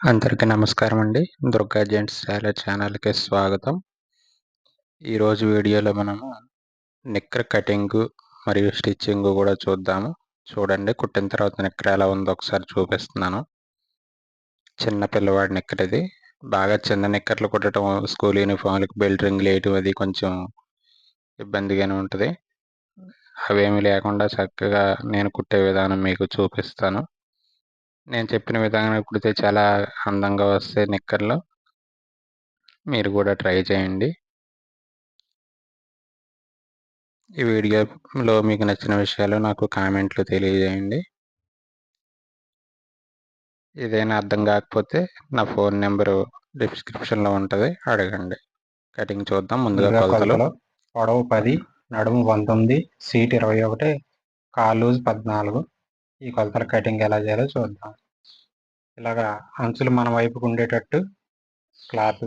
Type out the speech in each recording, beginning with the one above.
అందరికీ నమస్కారం అండి దుర్గా జెంట్స్ టైలర్ ఛానల్కి స్వాగతం. ఈరోజు వీడియోలో మనము నిక్కర్ కటింగ్ మరియు స్టిచ్చింగ్ కూడా చూద్దాము. చూడండి కుట్టిన తర్వాత నిక్కర్ ఎలా ఉందో ఒకసారి చూపిస్తున్నాను. చిన్న పిల్లవాడి నిక్కర్ ఇది. బాగా చిన్న నిక్కర్లు కుట్టడం స్కూల్ యూనిఫామ్లకు బెల్ట్ రింగ్ లేయటం అది కొంచెం ఇబ్బందిగానే ఉంటుంది. అవేమి లేకుండా చక్కగా నేను కుట్టే విధానం మీకు చూపిస్తాను. నేను చెప్పిన విధంగా కుడితే చాలా అందంగా వస్తాయి నిక్కర్లు. మీరు కూడా ట్రై చేయండి. ఈ వీడియోలో మీకు నచ్చిన విషయాలు నాకు కామెంట్లు తెలియజేయండి. ఏదైనా అర్థం కాకపోతే నా ఫోన్ నెంబరు డిస్క్రిప్షన్లో ఉంటుంది. అడగండి. కటింగ్ చూద్దాం. ముందుగా కొలతలు. పొడవు పది నడుము పంతొమ్మిది సీట్ ఇరవై ఒకటి కాల్ పద్నాలుగు. ఈ కొలతల కటింగ్ ఎలా చేయాలో చూద్దాం. ఇలాగా అంచులు మన వైపుకు ఉండేటట్టు క్లాత్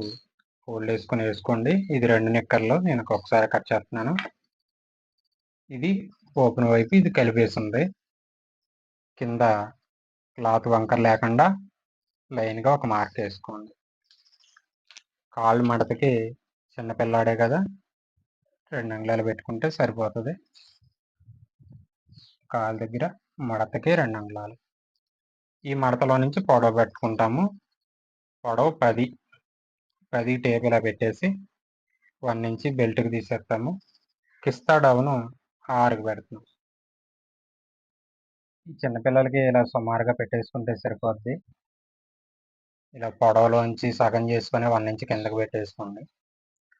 ఫోల్డ్ వేసుకొని వేసుకోండి. ఇది రెండు నిక్కర్లు నేను ఒకసారి కట్ చేస్తున్నాను. ఇది ఓపెన్ వైపు ఇది కలిపేసి ఉంది. కింద క్లాత్ వంకర్ లేకుండా లైన్గా ఒక మార్క్ వేసుకోండి. కాళ్ళు మడతకి చిన్నపిల్లాడే కదా రెండు అంగుళాలు పెట్టుకుంటే సరిపోతుంది. కాలు దగ్గర మడతకి రెండు అంగుళాలు. ఈ మడతలో నుంచి పొడవు పెట్టుకుంటాము. పొడవు పది. పది టేబుల్ పెట్టేసి వన్ నుంచి బెల్ట్కి తీసేస్తాము. కిస్తా డౌను ఆరుకు పెడుతున్నాం ఈ చిన్నపిల్లలకి ఇలా సుమారుగా పెట్టేసుకుంటే సరిపోద్ది. ఇలా పొడవలోంచి సగం చేసుకొని వన్ నుంచి కిందకి పెట్టేసుకోండి.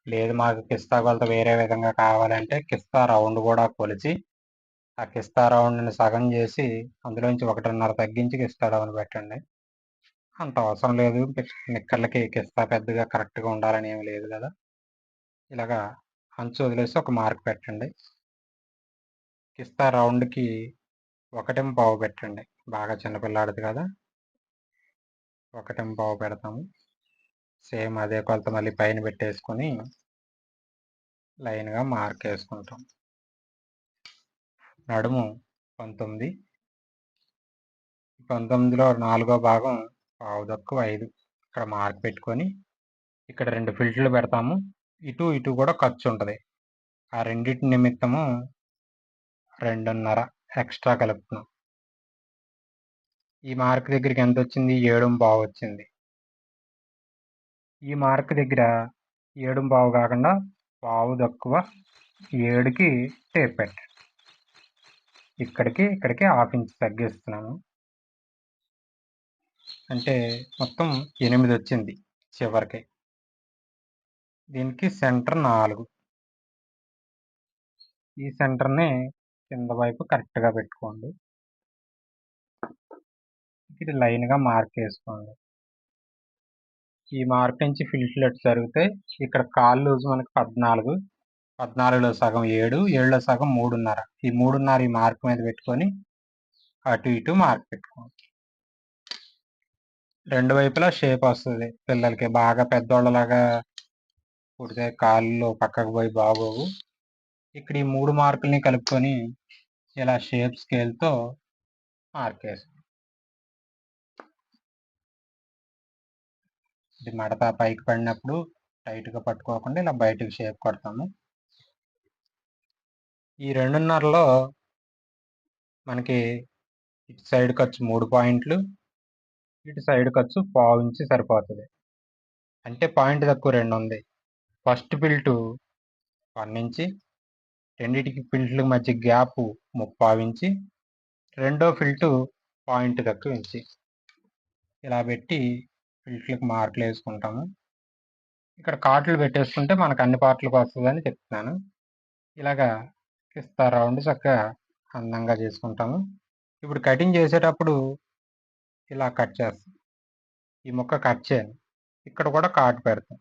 లేదు మాకు కిస్తా కొలత వేరే విధంగా కావాలంటే కిస్తా రౌండ్ కూడా కొలిచి ఆ కిస్తా రౌండ్ని సగం చేసి అందులోంచి ఒకటిన్నర తగ్గించి కిస్తా డౌన్ పెట్టండి. అంత అవసరం లేదు. నిక్కర్లకి కిస్తా పెద్దగా కరెక్ట్గా ఉండాలని ఏమి లేదు కదా. ఇలాగా అంచు వదిలేసి ఒక మార్క్ పెట్టండి. కిస్తా రౌండ్కి ఒకటేం పావు పెట్టండి. బాగా చిన్నపిల్లాడిది కదా. ఒకటేం పావు పెడతాము. సేమ్ అదే కొలత మళ్ళీ పైన పెట్టేసుకొని లైన్గా మార్క్ వేసుకుంటాం. నడుము పంతొమ్మిది. పంతొమ్మిదిలో నాలుగో భాగం పావు తక్కువ ఐదు. ఇక్కడ మార్క్ పెట్టుకొని ఇక్కడ రెండు ఫిల్టర్లు పెడతాము. ఇటు ఇటు కూడా ఖర్చు ఉంటుంది. ఆ రెండింటి నిమిత్తము రెండున్నర ఎక్స్ట్రా కలుపుతున్నాం. ఈ మార్క్ దగ్గరికి ఎంత వచ్చింది? ఏడు బావు వచ్చింది. ఈ మార్క్ దగ్గర ఏడు బావు కాకుండా పావు తక్కువ ఏడుకి టేప్ పెట్టండి ఇక్కడికి ఇక్కడికి హాఫ్ ఇంచ్ తగ్గిస్తున్నాను. అంటే మొత్తం ఎనిమిది వచ్చింది చివరికి. దీనికి సెంటర్ నాలుగు. ఈ సెంటర్ని కింద వైపు కరెక్ట్గా పెట్టుకోండి. ఇది లైన్గా మార్క్ వేసుకోండి ఈ మార్క్ నుంచి ఫిల్ఫిలెట్ జరిగితే ఇక్కడ కాల్ లూజ్ మనకి పద్నాలుగు పద్నాలుగులో సగం ఏడు ఏడులో సగం మూడున్నర. ఈ మూడున్నర ఈ మార్క్ మీద పెట్టుకొని అటు ఇటు మార్క్ పెట్టుకోవచ్చు రెండు వైపులా షేప్ వస్తుంది. పిల్లలకి బాగా పెద్దోళ్ళలాగా పుడితే కాళ్ళు పక్కకు పోయి బాగోవు. ఇక్కడ ఈ మూడు మార్కుల్ని కలుపుకొని ఇలా షేప్ స్కేల్తో మార్క్ వేస్తాం ఇది మడత పైకి పడినప్పుడు టైట్గా పట్టుకోకుండా ఇలా బయటకు షేప్ కొడతాము. ఈ రెండున్నరలో మనకి ఇటు సైడ్ ఖర్చు మూడు పాయింట్లు ఇటు సైడ్ ఖర్చు పావు ఇంచి సరిపోతుంది. అంటే పాయింట్ తక్కువ రెండు ఉంది ఫస్ట్ పిల్టు వన్ ఇంచి రెండింటికి పిల్ట్ల మధ్య గ్యాప్ ముప్పావు ఇంచి రెండో ఫిల్టు పాయింట్ తక్కువ ఇంచి. ఇలా పెట్టి ఫిల్ట్లకు మార్కులు వేసుకుంటాము. ఇక్కడ కాట్లు పెట్టేసుకుంటే మనకు అన్ని పార్ట్లకు వస్తుందని చెప్తున్నాను. ఇలాగా ఇస్తా రౌండ్ చక్కగా అందంగా చేసుకుంటాము. ఇప్పుడు కటింగ్ చేసేటప్పుడు ఇలా కట్ చేస్తాం. ఈ ముక్క కట్ చేయాలి. ఇక్కడ కూడా కాటు పెడతాం.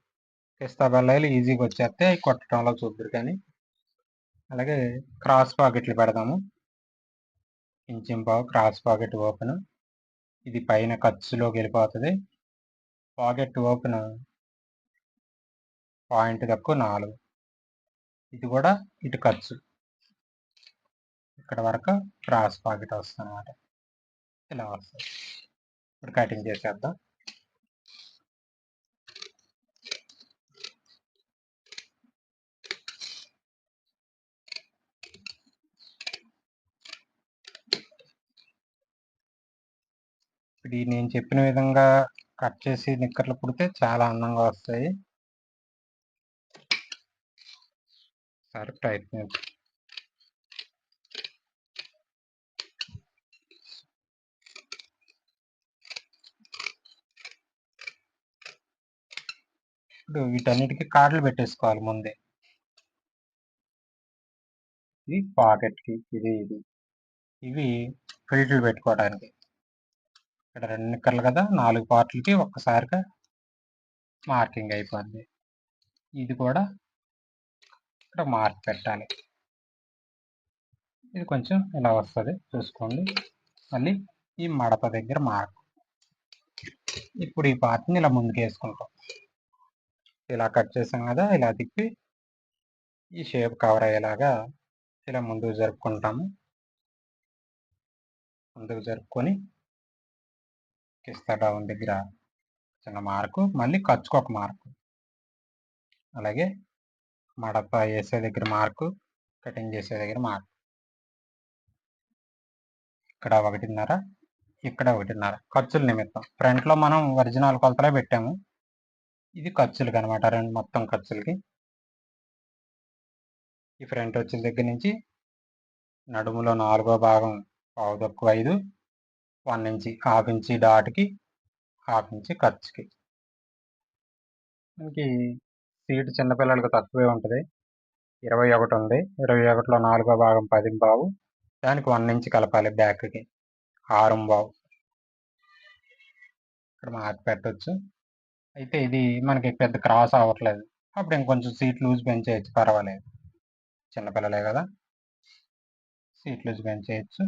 కిస్తా బెల్లాయిలు ఈజీగా వచ్చేస్తే కొట్టడంలో చూద్దరు కానీ. అలాగే క్రాస్ పాకెట్లు పెడదాము ఇంచింపావు క్రాస్ పాకెట్ ఓపెన్. ఇది పైన ఖర్చులోకి వెళ్ళిపోతుంది. పాకెట్ ఓపెన్ పాయింట్ తక్కువ నాలుగు. ఇది కూడా ఇటు ఖర్చు. ఇక్కడ వరకు క్రాస్ పాకెట్ వస్తుంది అనమాట ఇలా వస్తుంది. ఇప్పుడు కటింగ్ చేసేద్దాం. ఇప్పుడు నేను చెప్పిన విధంగా కట్ చేసి నిక్కర్లు కుడితే చాలా అందంగా వస్తాయి. సరే ప్రయత్నించు ఇప్పుడు వీటన్నిటికీ కార్డులు పెట్టేసుకోవాలి ముందే. ఇది పాకెట్కి ఇది ఇది. ఇవి ఫిల్టర్లు పెట్టుకోవడానికి. ఇక్కడ రెండు నిక్కర్లు కదా నాలుగు పార్ట్లకి ఒక్కసారిగా మార్కింగ్ అయిపోద్ది. ఇది కూడా ఇక్కడ మార్క్ పెట్టాలి. ఇది కొంచెం ఇలా వస్తుంది చూసుకోండి. మళ్ళీ ఈ మడత దగ్గర మార్క్. ఇప్పుడు ఈ పార్ట్ని ఇలా ముందుకు వేసుకుంటాం ఇలా కట్ చేసాం కదా ఇలా తిప్పి ఈ షేప్ కవర్ అయ్యేలాగా ఇలా ముందుకు జరుపుకుంటాము. ముందుకు జరుపుకొని కిస్తా డౌన్ దగ్గర చిన్న మార్కు మళ్ళీ ఖర్చుకు ఒక మార్కు. అలాగే మడప వేసే దగ్గర మార్కు కటింగ్ చేసే దగ్గర మార్కు. ఇక్కడ ఒకటిన్నర ఇక్కడ ఒకటిన్నర. ఖర్చుల నిమిత్తం. ఫ్రంట్లో మనం ఒరిజినల్ కొలతలే పెట్టాము. ఇది ఖర్చులకి అనమాట రెండు మొత్తం ఖర్చులకి. ఈ ఫ్రంట్ వచ్చిన దగ్గర నుంచి నడుములో నాలుగో భాగం పావు తక్కువ ఐదు వన్ ఇంచి హాఫ్ ఇంచి డాట్కి హాఫ్ ఇంచి ఖర్చుకి. మనకి సీట్ చిన్నపిల్లలకి తక్కువే ఉంటుంది. ఇరవై ఒకటి ఉంది. ఇరవై ఒకటిలో నాలుగో భాగం పది బావు దానికి వన్ ఇంచి కలపాలి బ్యాక్కి. ఆరు బావు. ఇక్కడ మార్క్ పెట్టచ్చు. అయితే ఇది మనకి పెద్ద క్రాస్ అవ్వట్లేదు. అప్పుడు ఇంకొంచెం సీట్ లూజ్ పెంచేయచ్చు పర్వాలేదు. చిన్నపిల్లలే కదా. సీట్ లూజ్ పెంచేయచ్చు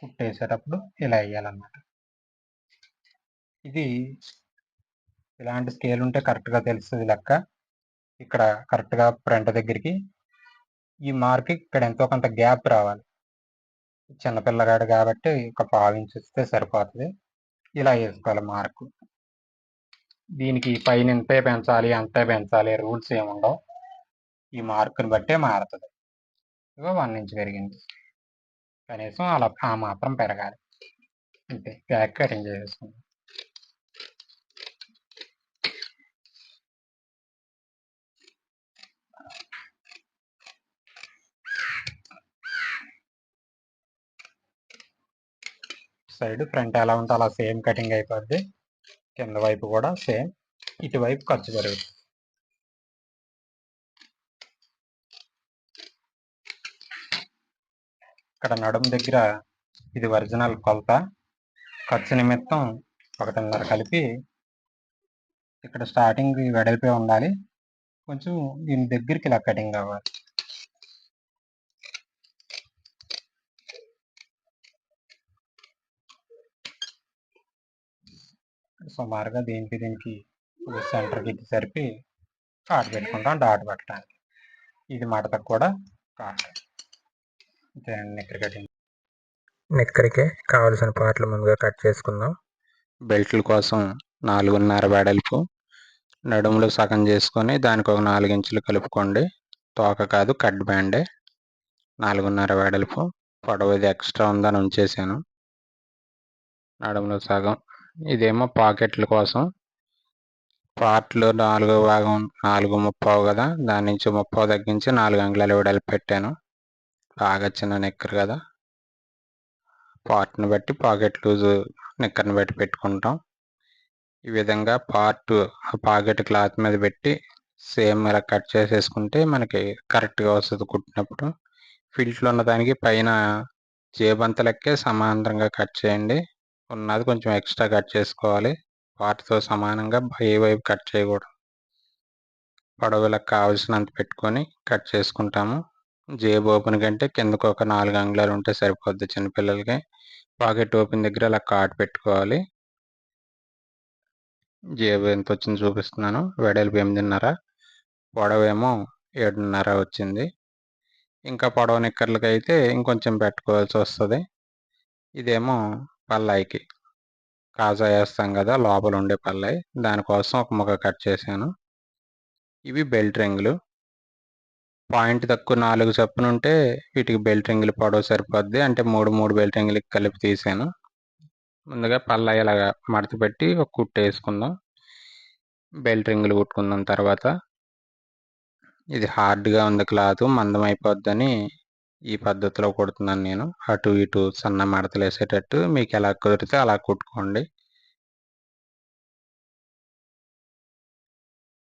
కుట్టేసేటప్పుడు ఇలా వేయాలన్నమాట. ఇది ఇలాంటి స్కేల్ ఉంటే కరెక్ట్గా తెలుస్తుంది లెక్క. ఇక్కడ కరెక్ట్గా ఫ్రంట్ దగ్గరికి ఈ మార్క్ ఇక్కడ ఎంతో కొంత గ్యాప్ రావాలి. చిన్నపిల్లగాడు కాబట్టి ఒక పావించిస్తే సరిపోతుంది. ఇలా వేసుకోవాలి మార్కు దీనికి పైన ఇంతే పెంచాలి అంతే పెంచాలి రూల్స్ ఏముండవు ఈ మార్కుని బట్టే మారుతుంది. ఇగో వన్ ఇంచ్ పెరిగింది. కనీసం అలా ఆ మాత్రం పెరగాలి. అంతే బ్యాక్ కటింగ్ చేసేసుకుందాం. సైడ్ ఫ్రంట్ ఎలా ఉంటే అలా సేమ్ కటింగ్ అయిపోద్ది. కింద వైపు కూడా సేమ్ ఇటువైపు ఖర్చు పెరుగుతుంది. ఇక్కడ నడుము దగ్గర ఇది ఒరిజినల్ కొలత. ఖర్చు నిమిత్తం ఒకటిన్నర కలిపి ఇక్కడ స్టార్టింగ్ వెడల్పే ఉండాలి. కొంచెం దీని దగ్గరికి ఇలా కటింగ్ అవ్వాలి. సుమారుగా దీనికి దీనికి సెంటర్కి ఇది సరిపి కాట్ పెట్టుకుంటాం డాట్ పెట్టడానికి. ఇది మడతకు కూడా కాట్ నిక్కర్ కటింగ్ నిక్కరికి కావలసిన పార్ట్లు ముందుగా కట్ చేసుకుందాం. బెల్ట్ల కోసం నాలుగున్నర వెడల్పు నడుములు సగం చేసుకొని దానికి ఒక నాలుగు ఇంచులు కలుపుకోండి. తోక కాదు కట్ బ్యాండే. నాలుగున్నర వెడల్పు. పొడవు ఇది ఎక్స్ట్రా ఉందని ఉంచేసాను. నడుములో సగం. ఇదేమో పాకెట్ల కోసం. పార్ట్లు నాలుగో భాగం నాలుగు ముప్పావు కదా. దాని నుంచి ముప్పావు తగ్గించి నాలుగు అంగుళాలు విడలు పెట్టాను. బాగా చిన్న నిక్కర్ కదా. పార్ట్ని బట్టి పాకెట్ లూజ్ నిక్కర్ని బట్టి పెట్టుకుంటాం. ఈ విధంగా పార్ట్ పాకెట్ క్లాత్ మీద పెట్టి సేమ్ ఇలా కట్ చేసేసుకుంటే మనకి కరెక్ట్గా వస్తుంది కుట్టినప్పుడు. ఫిల్ట్లో ఉన్న దానికి పైన జేబంత లెక్కే సమాంతరంగా కట్ చేయండి. ఉన్నది కొంచెం ఎక్స్ట్రా కట్ చేసుకోవాలి. వాటితో సమానంగా ఏ వైపు కట్ చేయకూడదు. పొడవులకు కావాల్సినంత పెట్టుకొని కట్ చేసుకుంటాము. జేబు ఓపెన్ కంటే కిందకు ఒక నాలుగు అంగుళాలు ఉంటే సరిపోద్ది చిన్నపిల్లలకి పాకెట్ ఓపెన్ దగ్గర అలా కాట్ పెట్టుకోవాలి. జేబు ఎంత వచ్చింది చూపిస్తున్నాను. వెడల్పు ఎనిమిదిన్నర. పొడవేమో ఏడున్నర వచ్చింది. ఇంకా పొడవ నిక్కర్లకి అయితే ఇంకొంచెం పెట్టుకోవాల్సి వస్తుంది. ఇదేమో పల్లాయికి కాజా వేస్తాం కదా లోపల ఉండే పల్లాయి దానికోసం ఒక ముక్క కట్ చేశాను. ఇవి బెల్ట్ రింగులు. పాయింట్ తక్కువ నాలుగు చొప్పున ఉంటే వీటికి బెల్ట్ రింగులు పొడవు సరిపోద్ది. అంటే మూడు మూడు బెల్ట్ రింగులకి కలిపి తీసాను. ముందుగా పల్లాయి ఇలాగా మడత పెట్టి ఒక కుట్టు వేసుకుందాం. బెల్ట్ రింగులు కుట్టుకుందాం తర్వాత. ఇది హార్డ్గా ఉంది క్లాత్ మందం అయిపోద్దని ఈ పద్ధతిలో కుడుతున్నాను నేను. అటు ఇటు సన్న మడతలు వేసేటట్టు మీకు ఎలా కుదిరితే అలా కుట్టుకోండి.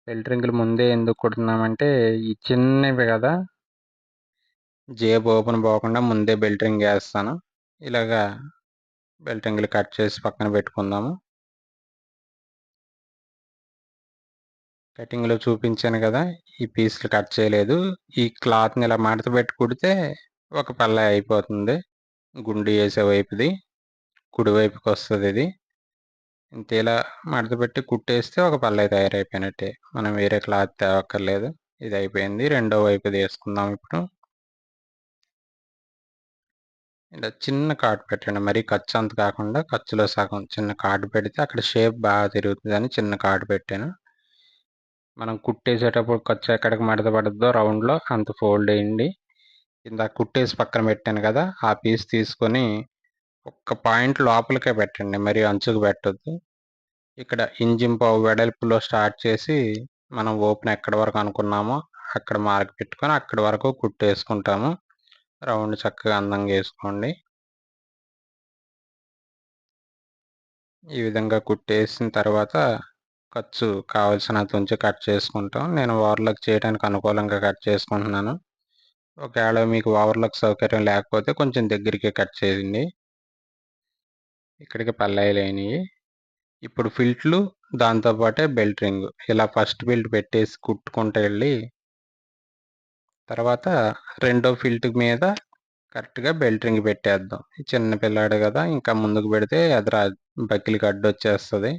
ఫిల్టరింగ్లు ముందే ఎందుకు కుడుతున్నామంటే ఈ చిన్నవి కదా. జేబు ఓపెన్ పోకుండా ముందే బెల్ట్రింగ్ వేస్తాను. ఇలాగా బెల్ట్రింగ్లు కట్ చేసి పక్కన పెట్టుకుందాము. కటింగ్లో చూపించాను కదా! ఈ పీసులు కట్ చేయలేదు. ఈ క్లాత్ని ఇలా మడత పెట్టి కుడితే ఒక పల్లె అయిపోతుంది. గుండు వేసే వైపుది కుడివైపుకి వస్తుంది ఇది. ఇంత ఇలా మడత పెట్టి కుట్టేస్తే ఒక పల్లె తయారైపోయినట్టే. మనం వేరే క్లాత్ తేవక్కర్లేదు. ఇది అయిపోయింది. రెండో వైపు వేసుకుందాం ఇప్పుడు. ఇలా చిన్న కార్డు పెట్టండి. మరీ ఖర్చు అంత కాకుండా ఖర్చులో సగం చిన్న కార్డు పెడితే అక్కడ షేప్ బాగా తిరుగుతుందని చిన్న కార్డు పెట్టాను. మనం కుట్టేసేటప్పుడు ఖర్చు ఎక్కడికి మడత పడుద్దో రౌండ్లో అంత ఫోల్డ్ వేయండి. కింద కుట్టేసి పక్కన పెట్టాను కదా ఆ పీస్ తీసుకొని ఒక్క పాయింట్ లోపలికే పెట్టండి మరి అంచుకు పెట్టద్దు. ఇక్కడ ఇంజింపు పావు వెడల్పులో స్టార్ట్ చేసి మనం ఓపెన్ ఎక్కడి వరకు అనుకున్నామో అక్కడ మార్క్ పెట్టుకొని అక్కడి వరకు కుట్టేసుకుంటాము. రౌండ్ చక్కగా అందంగా వేసుకోండి. ఈ విధంగా కుట్టేసిన తర్వాత ఖర్చు కావాల్సినంత ఉంచి కట్ చేసుకుంటాం. నేను ఓవర్లాక్ చేయడానికి అనుకూలంగా కట్ చేసుకుంటున్నాను. ఒకవేళ మీకు ఓవర్లాక్ సౌకర్యం లేకపోతే కొంచెం దగ్గరికి కట్ చేయండి. ఇక్కడికి పల్లాయిలు అయినాయి ఇప్పుడు ఫిల్ట్లు దాంతోపాటే బెల్ట్ రింగ్. ఇలా ఫస్ట్ బెల్ట్ పెట్టేసి కుట్టుకుంటూ వెళ్ళి తర్వాత రెండో ఫిల్ట్ మీద కరెక్ట్గా బెల్ట్ రింగ్ పెట్టేద్దాం. చిన్న పిల్లాడు కదా ఇంకా ముందుకు పెడితే ఎదుర బకిలికి అడ్డు వచ్చేస్తుంది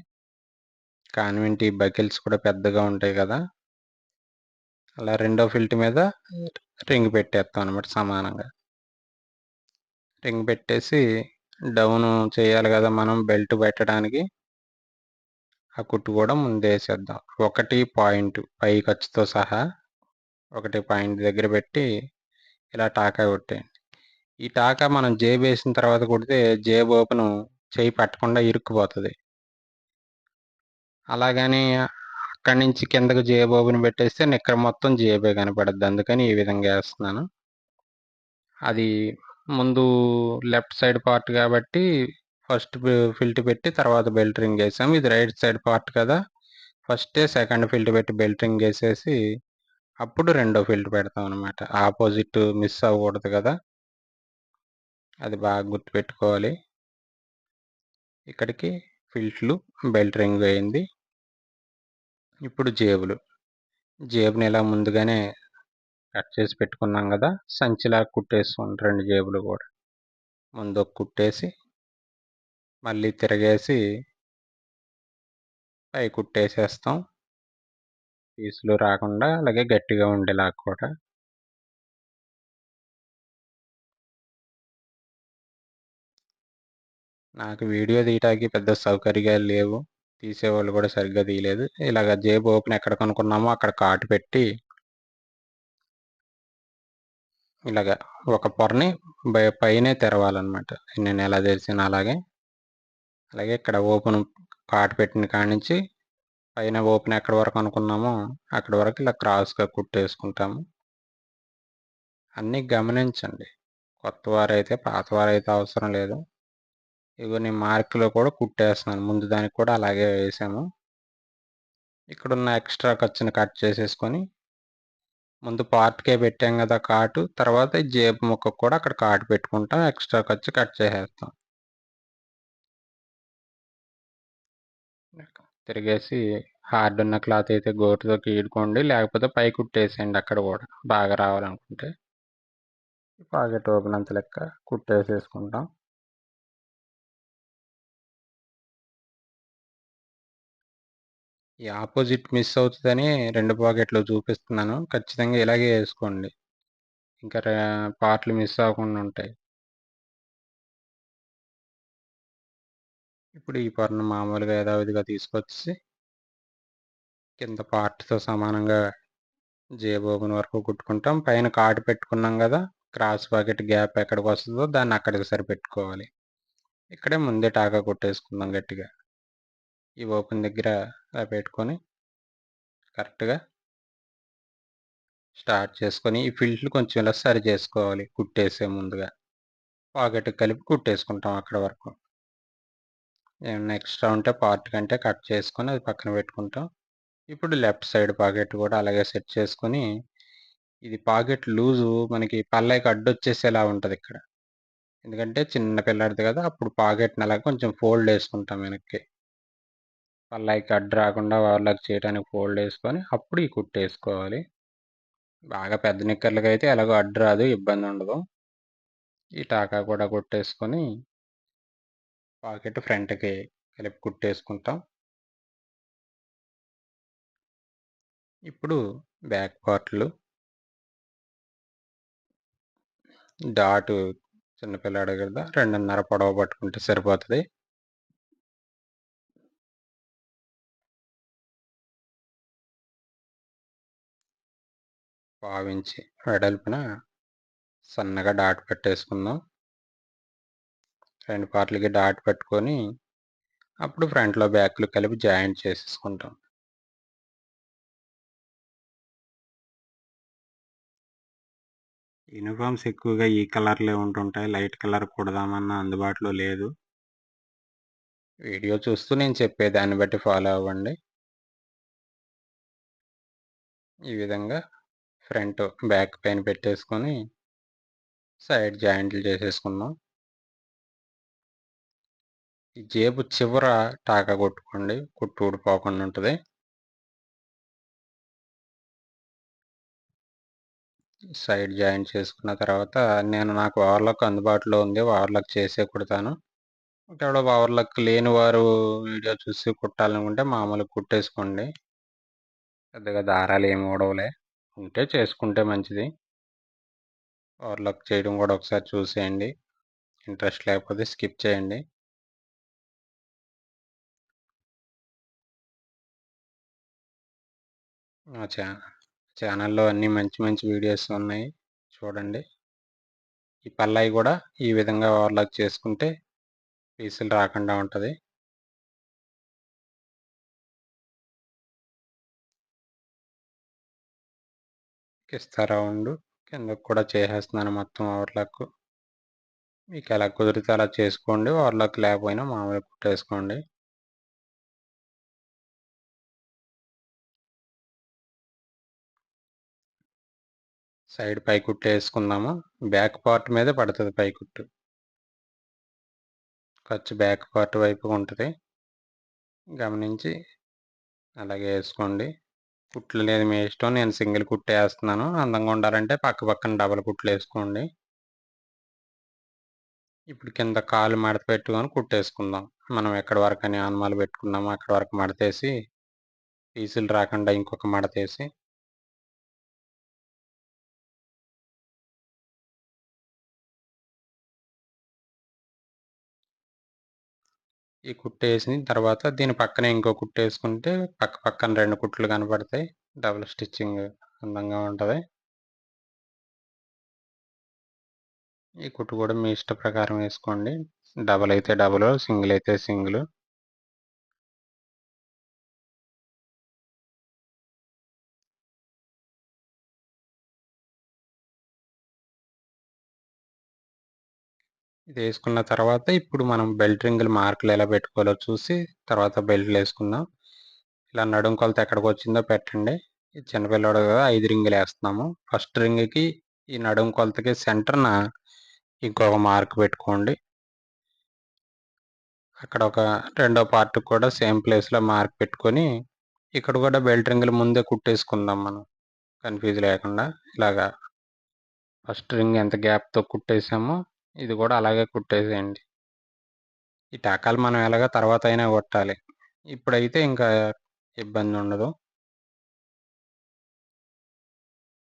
కాన్వెంట్ ఈ బకిల్స్ కూడా పెద్దగా ఉంటాయి కదా. అలా రెండో ఫిల్ట్ మీద రింగ్ పెట్టేస్తాం అనమాట సమానంగా. రింగ్ పెట్టేసి డౌన్ చేయాలి కదా మనం బెల్ట్ పెట్టడానికి. ఆ కుట్టు కూడా ముందేసేద్దాం. ఒకటి పాయింట్ పై ఖర్చుతో సహా ఒకటి పాయింట్ దగ్గర పెట్టి ఇలా టాకా కొట్టేయండి. ఈ టాకా మనం జేబు వేసిన తర్వాత కొడితే జేబు ఓపెన్ చేయి పట్టకుండా ఇరుక్కుపోతుంది. అలాగని అక్కడి నుంచి కిందకు జేబు పెట్టేస్తే నిక్కర మొత్తం జేబే కనపడద్దు. అందుకని ఈ విధంగా వేస్తున్నాను. అది ముందు లెఫ్ట్ సైడ్ పార్ట్ కాబట్టి ఫస్ట్ ఫిల్ట్ పెట్టి తర్వాత బెల్ట్ రింగ్ వేసాము. ఇది రైట్ సైడ్ పార్ట్ కదా. ఫస్టే సెకండ్ ఫిల్ట్ పెట్టి బెల్ట్ రింగ్ వేసేసి అప్పుడు రెండో ఫిల్ట్ పెడతాం అనమాట ఆపోజిట్ మిస్ అవ్వకూడదు కదా. అది బాగా గుర్తుపెట్టుకోవాలి. ఇక్కడికి ఫిల్ట్లు బెల్ట్ రింగ్ అయింది. ఇప్పుడు జేబులు. జేబుని ఇలా ముందుగానే కట్ చేసి పెట్టుకున్నాం కదా సంచిలా కుట్టేసుకోండి రెండు జేబులు కూడా ముందు కుట్టేసి మళ్ళీ తిరగేసి పై కుట్టేసేస్తాం. పీసులు రాకుండా అలాగే గట్టిగా ఉండేలా కూడా. నాకు వీడియో తీయటానికి పెద్ద సౌకర్యాలు లేవు. తీసేవాళ్ళు కూడా సరిగ్గా తీయలేదు. ఇలాగ జేబు ఓపెన్ ఎక్కడ కొనుక్కున్నామో అక్కడ కాటు పెట్టి ఇలాగ ఒక పొరని పైనే తెరవాలన్నమాట. నేను ఎలా తెరిచిన అలాగే. అలాగే ఇక్కడ ఓపెన్ కాటు పెట్టిన కాడి నుంచి పైన ఓపెన్ ఎక్కడి వరకు అనుకున్నామో అక్కడి వరకు ఇలా క్రాస్గా కుట్టేసుకుంటాము. అన్నీ గమనించండి. కొత్త వారైతే పాత వారైతే అవసరం లేదు. ఇగో నేను మార్కులో కూడా కుట్టేస్తున్నాను. ముందు దానికి కూడా అలాగే వేసాము. ఇక్కడున్న ఎక్స్ట్రా ఖర్చుని కట్ చేసేసుకొని ముందు పార్ట్కే పెట్టాం కదా కాటు తర్వాత జేబు ముక్కకు కూడా అక్కడ కాటు పెట్టుకుంటాం. ఎక్స్ట్రా ఖర్చు కట్ చేసేస్తాం. తిరిగేసి హార్డ్ ఉన్న క్లాత్ అయితే గోటుతో కీడుకోండి లేకపోతే పై కుట్టేసేయండి అక్కడ కూడా. బాగా రావాలనుకుంటే. పాకెట్ ఓపెన్ అంత లెక్క కుట్టేసేసుకుంటాం. ఈ ఆపోజిట్ మిస్ అవుతుందని రెండు పాకెట్లు చూపిస్తున్నాను. ఖచ్చితంగా ఇలాగే వేసుకోండి. ఇంకా పార్ట్లు మిస్ అవ్వకుండా ఉంటాయి. ఇప్పుడు ఈ పొరను మామూలుగా యథావిధిగా తీసుకొచ్చి కింద పార్ట్తో సమానంగా జేబోబుని ఓపెన్ వరకు కుట్టుకుంటాం. పైన కాటు పెట్టుకున్నాం కదా క్రాస్ పాకెట్ గ్యాప్ ఎక్కడికి వస్తుందో దాన్ని అక్కడికి సరిపెట్టుకోవాలి. ఇక్కడే ముందే టాకా కొట్టేసుకుందాం గట్టిగా. ఈ ఓపెన్ దగ్గర ఇలా పెట్టుకొని కరెక్ట్గా స్టార్ట్ చేసుకొని ఈ ఫిల్ట్లు కొంచెం ఇలా సరి చేసుకోవాలి. కుట్టేసే ముందుగా. పాకెట్ కలిపి కుట్టేసుకుంటాం అక్కడ వరకు. ఏమన్నా ఎక్స్ట్రా ఉంటే పార్ట్ కంటే కట్ చేసుకొని అది పక్కన పెట్టుకుంటాం. ఇప్పుడు లెఫ్ట్ సైడ్ పాకెట్ కూడా అలాగే సెట్ చేసుకొని ఇది పాకెట్ లూజు మనకి పల్లాయికి అడ్డొచ్చేసేలా ఉంటుంది ఇక్కడ. ఎందుకంటే చిన్న పిల్లాడిది కదా అప్పుడు పాకెట్ని అలా కొంచెం ఫోల్డ్ వేసుకుంటాం వెనక్కి. పల్లాయికి అడ్డు రాకుండా వాళ్ళకి చేయడానికి ఫోల్డ్ వేసుకొని అప్పుడు ఈ కుట్టు వేసుకోవాలి. బాగా పెద్ద నిక్కర్లకి అయితే ఎలాగో అడ్డు రాదు ఇబ్బంది ఉండదు. ఈ టాకా కూడా కుట్టేసుకొని పాకెట్ ఫ్రంట్కి కలిపి కుట్టేసుకుంటాం ఇప్పుడు బ్యాక్ పార్ట్లు. డాటు చిన్నపిల్లాడు కదా రెండున్నర పొడవ పట్టుకుంటే సరిపోతుంది. పావించి వెడల్పున సన్నగా డాట్ పెట్టేసుకుందాం. రెండు పార్ట్లకి డాట్ పెట్టుకొని అప్పుడు ఫ్రంట్లో బ్యాక్లు కలిపి జాయింట్ చేసేసుకుంటాం. యూనిఫామ్స్ ఎక్కువగా ఈ కలర్లే ఉంటుంటాయి. లైట్ కలర్ కుడదామన్న అందుబాటులో లేదు. వీడియో చూస్తూ నేను చెప్పే దాన్ని బట్టి ఫాలో అవ్వండి. ఈ విధంగా ఫ్రంట్ బ్యాక్ పైన పెట్టేసుకొని సైడ్ జాయింట్లు చేసేసుకుందాం. ఈ జేబు చివర టాకా కొట్టుకోండి కుట్టు ఊడిపోకుండా ఉంటుంది. సైడ్ జాయింట్ చేసుకున్న తర్వాత నేను నాకు ఓవర్లాక్ అందుబాటులో ఉంది ఓవర్లాక్ చేసే కుడతాను. ఒకవేళ ఓవర్లాక్ లేని వారు వీడియో చూసి కుట్టాలనుకుంటే మామూలు కుట్టేసుకోండి. పెద్దగా దారాలు ఏమి ఊడవలే. ఉంటే చేసుకుంటే మంచిది. ఓవర్లాక్ చేయడం కూడా ఒకసారి చూసేయండి. ఇంట్రెస్ట్ లేకపోతే స్కిప్ చేయండి. మా ఛా ఛానల్లో అన్ని మంచి మంచి వీడియోస్ ఉన్నాయి. చూడండి. ఈ పల్లాయి కూడా ఈ విధంగా ఓవర్లాక్ చేసుకుంటే పీసులు రాకుండా ఉంటుంది. కిస్తా రౌండ్ కిందకు కూడా చేసేస్తున్నాను మొత్తం ఓవర్లాక్ మీకు ఎలా కుదిరితే అలా చేసుకోండి. ఓవర్లాక్ లేకపోయినా మామూలుగా కుట్టేసుకోండి. సైడ్ పై కుట్టు వేసుకుందాము. బ్యాక్ పార్ట్ మీదే పడుతుంది పై కుట్టు. ఖర్చు బ్యాక్ పార్ట్ వైపు ఉంటుంది. గమనించి అలాగే వేసుకోండి. కుట్లు లేదు మీ ఇష్టం. నేను సింగిల్ కుట్టు వేస్తున్నాను. అందంగా ఉండాలంటే పక్క పక్కన డబల్ కుట్లు వేసుకోండి. ఇప్పుడు కింద కాలు మడత పెట్టుకొని కుట్టేసుకుందాం. మనం ఎక్కడి వరకు అని ఆనమాలు పెట్టుకున్నామో అక్కడ వరకు మడతేసి పీసులు రాకుండా ఇంకొక మడతేసి ఈ కుట్టు వేసిన తర్వాత దీని పక్కనే ఇంకో కుట్టు వేసుకుంటే పక్క పక్కన రెండు కుట్లు కనపడతాయి. డబుల్ స్టిచ్చింగ్ అందంగా ఉంటుంది. ఈ కుట్టు కూడా మీ ఇష్ట ప్రకారం వేసుకోండి. డబల్ అయితే డబుల్ సింగిల్ అయితే సింగిల్. ఇది వేసుకున్న తర్వాత ఇప్పుడు మనం బెల్ట్ రింగులు మార్కులు ఎలా పెట్టుకోవాలో చూసి తర్వాత బెల్ట్లు వేసుకుందాం. ఇలా నడుం కొలత ఎక్కడికి వచ్చిందో పెట్టండి. ఈ చిన్నపిల్లడు కదా ఐదు రింగులు వేస్తున్నాము. ఫస్ట్ రింగ్కి ఈ నడుం కొలతకి సెంటర్న ఇంకొక మార్క్ పెట్టుకోండి. అక్కడ ఒక రెండో పార్ట్ కూడా సేమ్ ప్లేస్లో మార్క్ పెట్టుకొని ఇక్కడ కూడా బెల్ట్ రింగులు ముందే కుట్టేసుకుందాం మనం. కన్ఫ్యూజ్ లేకుండా ఇలాగా. ఫస్ట్ రింగ్ ఎంత గ్యాప్తో కుట్టేసామో ఇది కూడా అలాగే కుట్టేసేయండి. ఈ టాకాలు మనం ఎలాగ తర్వాత అయినా కొట్టాలి. ఇప్పుడైతే ఇంకా ఇబ్బంది ఉండదు.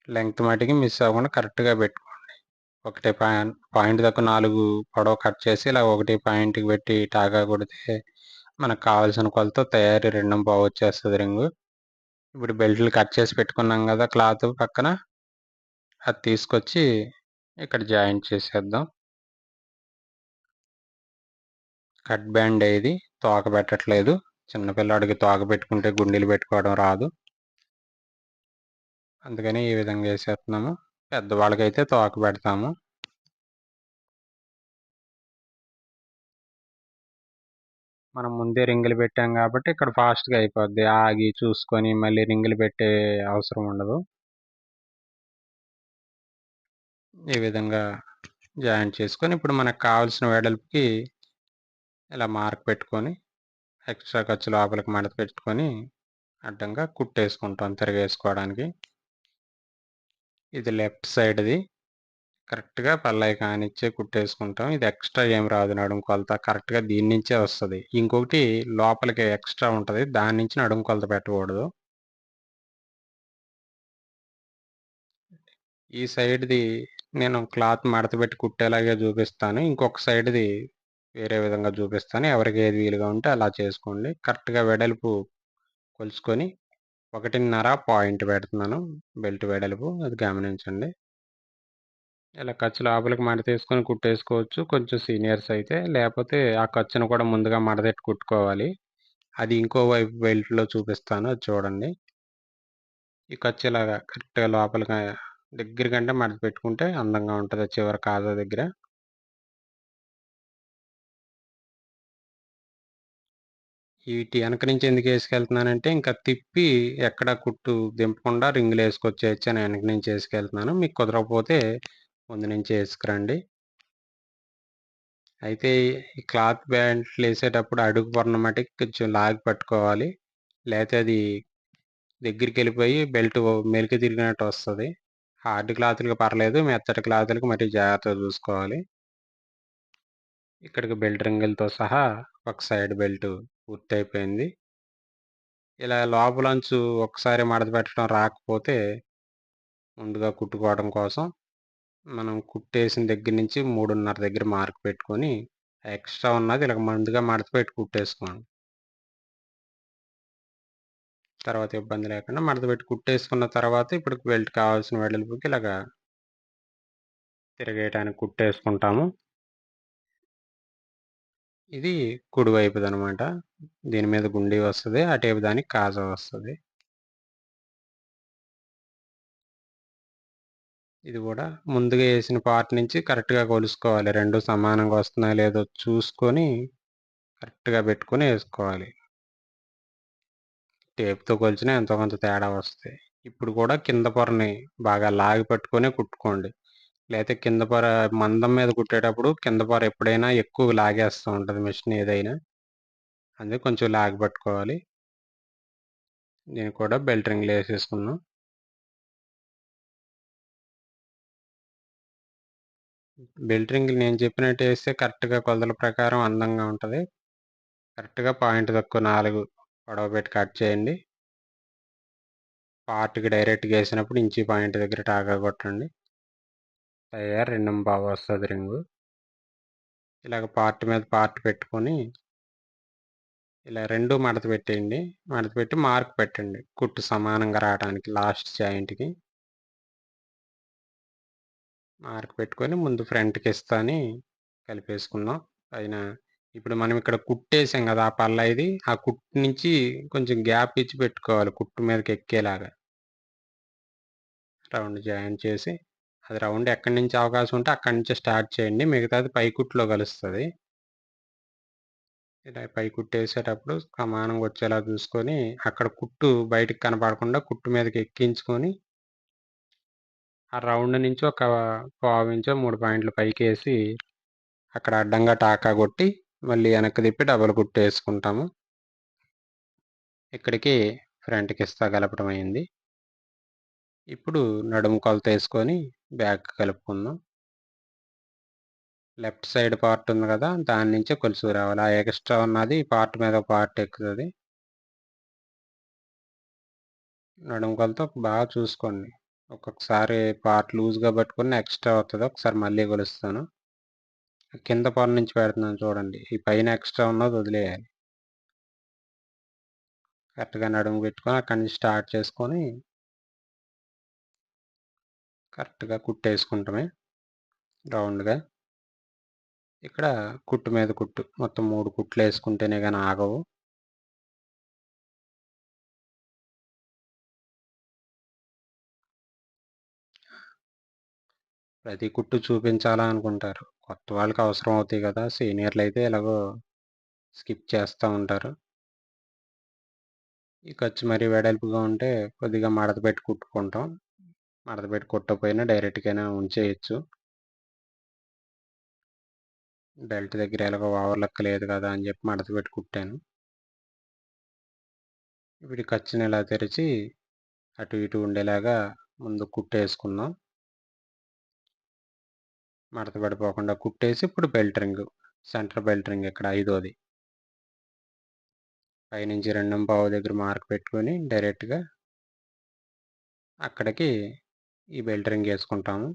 లెంగ్త్ మటుకి మిస్ అవ్వకుండా కరెక్ట్గా పెట్టుకోండి. ఒకటి పాయింట్ పాయింట్ దాకా నాలుగు పొడవ కట్ చేసి ఇలా ఒకటి పాయింట్కి పెట్టి టాకా కొడితే మనకు కావాల్సిన కొలతో తయారీ రెండు బాగా వచ్చేస్తుంది రింగు. ఇప్పుడు బెల్ట్లు కట్ చేసి పెట్టుకున్నాం కదా క్లాత్ పక్కన. అది తీసుకొచ్చి ఇక్కడ జాయింట్ చేసేద్దాం. కట్ బ్యాండ్ ఇది తోక పెట్టట్లేదు. చిన్నపిల్లాడికి తోక పెట్టుకుంటే గుండెలు పెట్టుకోవడం రాదు. అందుకని ఈ విధంగా వేసేస్తున్నాము పెద్దవాళ్ళకైతే తోక పెడతాము. మనం ముందే రింగులు పెట్టాం కాబట్టి ఇక్కడ ఫాస్ట్గా అయిపోద్ది. ఆగి చూసుకొని మళ్ళీ రింగులు పెట్టే అవసరం ఉండదు. ఈ విధంగా జాయింట్ చేసుకొని ఇప్పుడు మనకు కావాల్సిన వెడల్పుకి ఇలా మార్క్ పెట్టుకొని ఎక్స్ట్రా ఖర్చు లోపలికి మడత పెట్టుకొని అడ్డంగా కుట్టేసుకుంటాం తిరగేసుకోవడానికి. ఇది లెఫ్ట్ సైడ్ది. కరెక్ట్గా పల్లయి కానిచ్చే కుట్టేసుకుంటాం. ఇది ఎక్స్ట్రా ఏం రాదు నడుము కొలత. కరెక్ట్గా దీని నుంచే వస్తుంది. ఇంకొకటి లోపలికి ఎక్స్ట్రా ఉంటుంది. దాని నుంచి నడుము కొలత పెట్టకూడదు. ఈ సైడ్ది నేను క్లాత్ మడత పెట్టి కుట్టేలాగే చూపిస్తాను. ఇంకొక సైడ్ది వేరే విధంగా చూపిస్తాను. ఎవరికి ఏది వీలుగా ఉంటే అలా చేసుకోండి. కరెక్ట్గా వెడల్పు కొలుచుకొని ఒకటిన్నర పాయింట్ పెడుతున్నాను. బెల్ట్ వెడల్పు అది గమనించండి. ఇలా ఖర్చు లోపలికి మడతేసుకొని కుట్టేసుకోవచ్చు. కొంచెం సీనియర్స్ అయితే లేకపోతే ఆ ఖర్చును కూడా ముందుగా మడతెట్టి కుట్టుకోవాలి. అది ఇంకో వైపు బెల్ట్లో చూపిస్తాను. అది చూడండి. ఈ ఖర్చు ఇలాగా కరెక్ట్గా లోపలికి దగ్గర కంటే మడత పెట్టుకుంటే అందంగా ఉంటుంది. చివరి కాజా దగ్గర. వీటి వెనక నుంచి ఎందుకు వేసుకెళ్తున్నానంటే ఇంకా తిప్పి ఎక్కడ కుట్టు దింపకుండా రింగులు వేసుకొచ్చేయచ్చు అని వెనక నుంచి వేసుకెళ్తున్నాను. మీకు కుదరకపోతే ముందు నుంచి వేసుకురండి. అయితే ఈ క్లాత్ బ్యాంట్లు వేసేటప్పుడు అడుగు పొరన మటుకు కొంచెం లాగి పట్టుకోవాలి. లేకపోతే అది దగ్గరికి వెళ్ళిపోయి బెల్ట్ మెలికి తిరిగినట్టు వస్తుంది. హార్డ్ క్లాత్లకు పర్లేదు మెత్తటి క్లాత్లకు మరి జాగ్రత్తగా చూసుకోవాలి. ఇక్కడికి బెల్ట్ రింగులతో సహా ఒక సైడ్ బెల్ట్ పూర్తయిపోయింది. ఇలా లోపలంచు ఒకసారి మడత పెట్టడం రాకపోతే ముందుగా కుట్టుకోవడం కోసం మనం కుట్టేసిన దగ్గర నుంచి మూడున్నర దగ్గర మార్క్ పెట్టుకొని ఎక్స్ట్రా ఉన్నది ఇలా ముందుగా మడత పెట్టి కుట్టేసుకోండి. తర్వాత ఇబ్బంది లేకుండా మడత పెట్టి కుట్టేసుకున్న తర్వాత ఇప్పుడు బెల్ట్ కావాల్సిన వెడల్పుకి ఇలాగా తిరగేయడానికి కుట్టేసుకుంటాము. ఇది కుడివైపుది అనమాట దీని మీద గుండి వస్తుంది. అటేపు దానికి కాజా వస్తుంది. ఇది కూడా ముందుగా వేసిన పార్ట్ నుంచి కరెక్ట్గా కొలుసుకోవాలి. రెండు సమానంగా వస్తున్నాయో లేదో చూసుకొని కరెక్ట్గా పెట్టుకొని వేసుకోవాలి. టేప్తో కొలిచినా ఎంతో కొంత తేడా వస్తాయి. ఇప్పుడు కూడా కింద పొరని బాగా లాగి పట్టుకొని కుట్టుకోండి. లేకపోతే కింద పొర మందం మీద కుట్టేటప్పుడు కింద పొర ఎప్పుడైనా ఎక్కువ లాగేస్తూ ఉంటుంది మిషన్ ఏదైనా. అందుకే కొంచెం లాగ్ పట్టుకోవాలి. నేను కూడా బెల్ట్ రింగ్లు వేసేసుకున్నాను బెల్ట్ రింగ్లు నేను చెప్పినట్టు వేస్తే కరెక్ట్గా కొలతల ప్రకారం అందంగా ఉంటుంది. కరెక్ట్గా పాయింట్ తక్కువ నాలుగు పొడవ పెట్టి కట్ చేయండి. పార్ట్కి డైరెక్ట్గా వేసినప్పుడు ఇంచి పాయింట్ దగ్గర టాకా కొట్టండి. తయారు రెండు బాగా వస్తుంది రింగు. ఇలాగ పార్ట్ మీద పార్ట్ పెట్టుకొని ఇలా రెండు మడత పెట్టేయండి. మడత పెట్టి మార్క్ పెట్టండి. కుట్టు సమానంగా రావడానికి లాస్ట్ జాయింట్కి. మార్క్ పెట్టుకొని ముందు ఫ్రంట్కి ఇస్తాని కలిపేసుకుందాం. పైన ఇప్పుడు మనం ఇక్కడ కుట్టేసాం కదా ఆ పల్ల ఇది. ఆ కుట్టు నుంచి కొంచెం గ్యాప్ ఇచ్చి పెట్టుకోవాలి కుట్టు మీదకి ఎక్కేలాగా. రౌండ్ జాయిన్ చేసి అది రౌండ్ ఎక్కడి నుంచి అవకాశం ఉంటే అక్కడి నుంచి స్టార్ట్ చేయండి. మిగతాది పైకుట్లో కలుస్తుంది. ఇలా పై కుట్టేసేటప్పుడు సమానంగా వచ్చేలా చూసుకొని అక్కడ కుట్టు బయటకు కనపడకుండా కుట్టు మీదకి ఎక్కించుకొని ఆ రౌండ్ నుంచి ఒక పావు ఇంచో మూడు పాయింట్లు పైకి వేసి అక్కడ అడ్డంగా టాకా కొట్టి మళ్ళీ వెనక్కి తిప్పి డబల్ కుట్టు వేసుకుంటాము. ఇక్కడికి ఫ్రంట్కి ఇస్తా కలపడం అయింది. ఇప్పుడు నడుము కొలత వేసుకొని బ్యాక్ కలుపుకుందాం. లెఫ్ట్ సైడ్ పార్ట్ ఉంది కదా దాని నుంచే కొలుసు రావాలి. ఆ ఎక్స్ట్రా ఉన్నది పార్ట్ మీద పార్ట్ ఎక్కుతుంది. నడుము కొలత బాగా చూసుకోండి. ఒక్కొక్కసారి పార్ట్ లూజ్గా పట్టుకుని ఎక్స్ట్రా అవుతుంది ఒకసారి మళ్ళీ కొలుస్తాను. కింద పొర నుంచి పెడుతున్నాను చూడండి. ఈ పైన ఎక్స్ట్రా ఉన్నది వదిలేయాలి. కరెక్ట్గా నడుము పెట్టుకొని అక్కడి నుంచి స్టార్ట్ చేసుకొని కరెక్ట్గా కుట్టేసుకుంటమే. రౌండ్గా. ఇక్కడ కుట్టు మీద కుట్టు. మొత్తం మూడు కుట్లు వేసుకుంటేనే కానీ ఆగవు. ప్రతి కుట్టు చూపించాలా అనుకుంటారు. కొత్త వాళ్ళకి అవసరం అవుతాయి కదా. సీనియర్లు అయితే ఎలాగో స్కిప్ చేస్తూ ఉంటారు. ఈ ఖర్చు మరీ వెడల్పుగా ఉంటే కొద్దిగా మడత పెట్టి కుట్టుకుంటాం. మడతపెట్టి పెట్టి డైరెక్ట్గానే ఉంచేయచ్చు. బెల్ట్ దగ్గర ఎలాగో ఓవర్లక్ లేదు కదా అని చెప్పి మడతపెట్టి కుట్టాను. ఇప్పుడు ఈ ఖర్చుని ఇలా తెరిచి అటు ఇటు ఉండేలాగా ముందు కుట్టేసుకుందాం మడత పడిపోకుండా కుట్టేసి ఇప్పుడు belt ring centre belt ring ఇక్కడ ఐదోది. పైనుంచి రెండం పావు దగ్గర మార్క్ పెట్టుకొని డైరెక్ట్గా అక్కడికి ఈ బెల్ట్ రింగ్ వేసుకుంటాము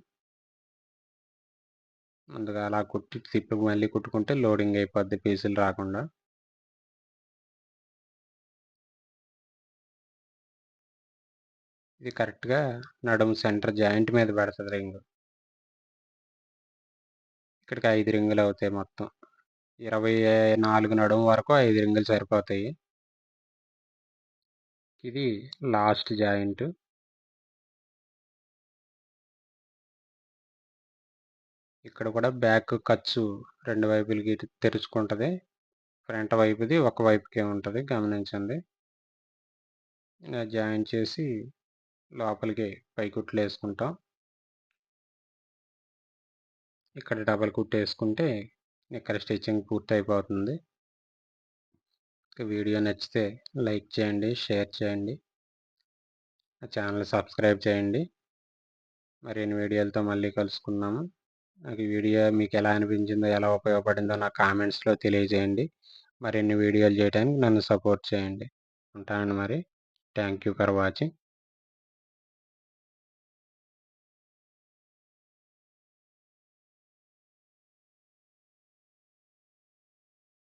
ముందుగా అలా కుట్టి తిప్పి మళ్ళీ కుట్టుకుంటే లోడింగ్ అయిపోద్ది పీసులు రాకుండా. ఇది కరెక్ట్గా నడుము సెంటర్ జాయింట్ మీద పెడుతుంది రింగ్. ఇక్కడికి ఐదు రింగులు అవుతాయి మొత్తం. ఇరవై నాలుగు నడుము వరకు ఐదు రింగులు సరిపోతాయి. ఇది లాస్ట్ జాయింట్. ఇక్కడ కూడా బ్యాక్ ఖర్చు రెండు వైపులకి తెరుచుకుంటుంది. ఫ్రంట్ వైపుది ఒక వైపుకే ఉంటుంది గమనించండి. జాయిన్ చేసి లోపలికి పైకుట్లు వేసుకుంటాం ఇక్కడ డబల్ కుట్టు వేసుకుంటే ఇక్కడ స్టిచ్చింగ్ పూర్తి అయిపోతుంది వీడియో నచ్చితే లైక్ చేయండి షేర్ చేయండి. ఛానల్ సబ్స్క్రైబ్ చేయండి. మరిన్ని వీడియోలతో మళ్ళీ కలుసుకుందాము. నాకు వీడియో మీకు ఎలా అనిపించిందో ఎలా ఉపయోగపడిందో నా కామెంట్స్లో తెలియజేయండి. మరిన్ని వీడియోలు చేయడానికి నన్ను సపోర్ట్ చేయండి. ఉంటానండి మరి. Thank you for watching.